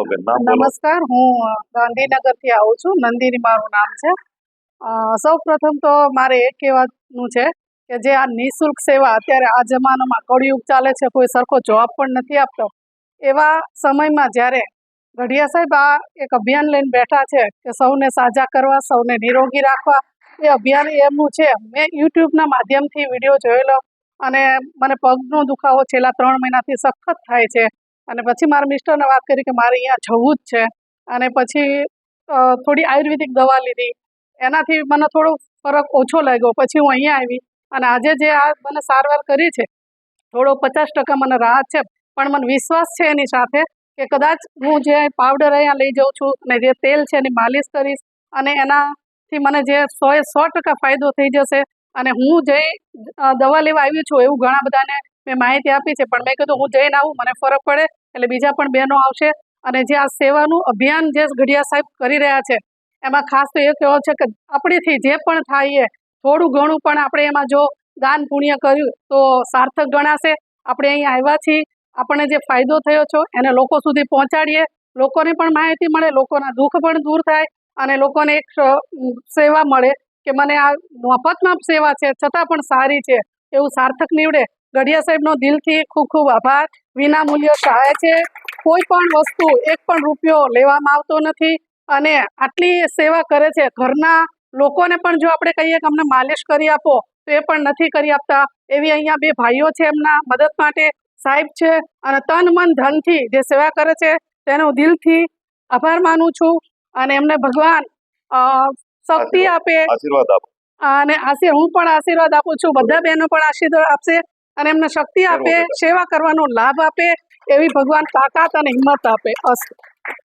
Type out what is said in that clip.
નમસ્કાર, હું ગાંધીનગરથી આવું છું. નંદિની મારું નામ છે. સૌ પ્રથમ તો મારે એ કહેવાનું છે કે જે આ નિઃશુલ્ક સેવા અત્યારે આ જમાનામાં કળિયુગ ચાલે છે, કોઈ સરખો જવાબ પણ નથી આપતો. એવા સમયમાં જ્યારે ગઢિયા સાહેબ આ એક અભિયાન લઈને બેઠા છે કે સૌને સાજા કરવા, સૌને નિરોગી રાખવા, એ અભિયાન એમનું છે. મેં યુટ્યુબના માધ્યમથી વીડિયો જોયેલો અને મને પગનો દુખાવો છેલ્લા ત્રણ મહિનાથી સખત થાય છે. અને પછી મારા મિસ્ટરને વાત કરી કે મારે અહીંયા જવું જ છે. અને પછી થોડી આયુર્વેદિક દવા લીધી. એનાથી મને થોડો ફરક ઓછો લાગ્યો. પછી હું અહીંયા આવી અને આજે જે આ મને સારવાર કરી છે, થોડો પચાસ ટકા મને રાહત છે. પણ મને વિશ્વાસ છે એની સાથે કે કદાચ હું જે પાવડર અહીંયા લઈ જાઉં છું અને જે તેલ છે એની માલિશ કરીશ અને એનાથી મને જે સો એ સો ટકા ફાયદો થઈ જશે અને હું જે દવા લેવા આવ્યું છું એવું ઘણા બધાને મેં માહિતી આપી છે, પણ મેં કીધું હું જઈને આવું, મને ફરક પડે, એટલે બીજા પણ બહેનો આવશે. અને જે આ સેવાનું અભિયાન જે ઘડિયા સાહેબ કરી રહ્યા છે, એમાં ખાસ તો એ કહેવો છે કે આપણીથી જે પણ થાય એ, થોડું ઘણું પણ આપણે એમાં જો દાન પુણ્ય કર્યું તો સાર્થક ગણાશે. આપણે અહીંયા આવ્યા છીએ, આપણને જે ફાયદો થયો છો, એને લોકો સુધી પહોંચાડીએ. લોકોને પણ માહિતી મળે, લોકોના દુઃખ પણ દૂર થાય, અને લોકોને એક સેવા મળે કે મને આ મફતમાં સેવા છે, છતાં પણ સારી છે, એવું સાર્થક નીવડે. ગઢિયા સાહેબનો દિલથી ખૂબ ખૂબ આભાર. વિનામૂલ્ય સહાય છે. કોઈ પણ વસ્તુ એક પણ રૂપિયો લેવામાં આવતો નથી અને આટલી સેવા કરે છે. ઘરના લોકોને પણ જો આપણે કહીએ કે અમને માલિશ કરી આપો તો એ પણ નથી કરી આપતા. એવી અહીંયા બે ભાઈઓ છે એમના મદદ માટે. સાહેબ છે અને તન મન ધનથી જે સેવા કરે છે તેનો દિલથી આભાર માનું છું અને એમને ભગવાન શક્તિ આપે. આશીર્વાદ આપો. અને આશીર્વાદ હું પણ આશીર્વાદ આપું છું. બધા બહેનો પણ આશીર્વાદ આપશે. અને એમને શક્તિ આપે સેવા કરવાનો લાભ આપે એવી ભગવાન તાકાત અને હિંમત આપે. અસ્તુ.